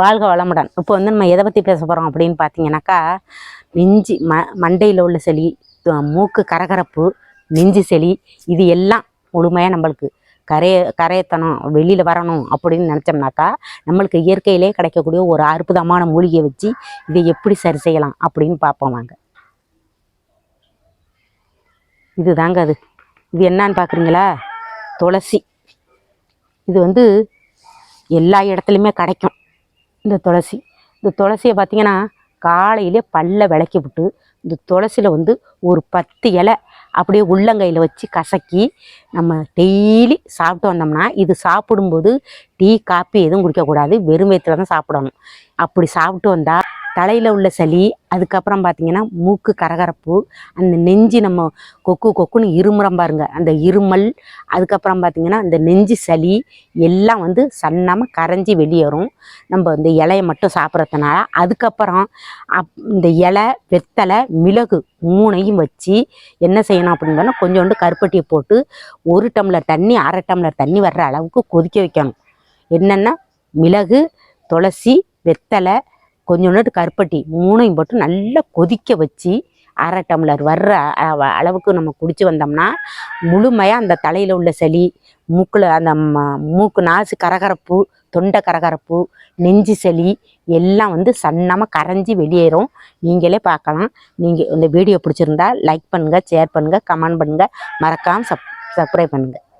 வாழ்க வளமுடன். இப்போ வந்து நம்ம எதை பற்றி பேச போகிறோம் அப்படின்னு பார்த்தீங்கன்னாக்கா நெஞ்சு ம மண்டையில் உள்ள செளி மூக்கு கரகரப்பு நெஞ்சு செளி இது எல்லாம் முழுமையாக நம்மளுக்கு கரைய கரையத்தனம் வெளியில் வரணும் அப்படின்னு நினச்சோம்னாக்கா நம்மளுக்கு இயற்கையிலே கிடைக்கக்கூடிய ஒரு அற்புதமான மூலிகையை வச்சு இதை எப்படி சரி செய்யலாம் அப்படின்னு பார்ப்போம் வாங்க. இதுதாங்க அது. இது என்னன்னு பார்க்குறீங்களா துளசி. இது வந்து எல்லா இடத்துலையுமே கிடைக்கும். இந்த துளசி. இந்த துளசியை பார்த்தீங்கன்னா காலையிலே பல்ல விளக்கி விட்டு இந்த துளசியில் வந்து ஒரு பத்து இலை அப்படியே உள்ளங்கையில் வச்சு கசக்கி நம்ம டெய்லி சாப்பிட்டு வந்தோம்னா இது சாப்பிடும்போது டீ காப்பி எதுவும் குடிக்கக்கூடாது. வெறும் வயிற்றுல தான் சாப்பிடணும். அப்படி சாப்பிட்டு வந்தால் தலையில் உள்ள சளி அதுக்கப்புறம் பார்த்தீங்கன்னா மூக்கு கரகரப்பு அந்த நெஞ்சு நம்ம கொக்கு கொக்குன்னு இருமுறம் பாருங்க அந்த இருமல் அதுக்கப்புறம் பார்த்தீங்கன்னா அந்த நெஞ்சு சளி எல்லாம் வந்து சன்னமாக கரைஞ்சி வெளியேறும். நம்ம இந்த இலையை மட்டும் சாப்பிட்றதுனால. அதுக்கப்புறம் அப் இந்த இலை வெத்தலை மிளகு மூணையும் வச்சு என்ன செய்யணும் அப்படின்னு கொஞ்சோண்டு கருப்பட்டியை போட்டு ஒரு டம்ளர் தண்ணி அரை டம்ளர் தண்ணி வர்ற அளவுக்கு கொதிக்க வைக்கணும். என்னென்னா மிளகு துளசி வெத்தலை கொஞ்சோண்டு கருப்பட்டி மூணையும் போட்டு நல்லா கொதிக்க வச்சு அரை டம்ளர் வர்ற அளவுக்கு நம்ம குடிச்சு வந்தோம்னா முழுமையாக அந்த தலையில் உள்ள சளி மூக்கில் அந்த ம- மூக்கு நாசு கரகரப்பு தொண்டை கரகரப்பு நெஞ்சு சளி எல்லாம் வந்து சன்னமாக கரைஞ்சி வெளியேறும். நீங்களே பார்க்கலாம். நீங்கள் இந்த வீடியோ பிடிச்சிருந்தா லைக் பண்ணுங்கள் ஷேர் பண்ணுங்கள் கமெண்ட் பண்ணுங்கள் மறக்காமல் சப் சப்ஸ்கிரைப் பண்ணுங்கள்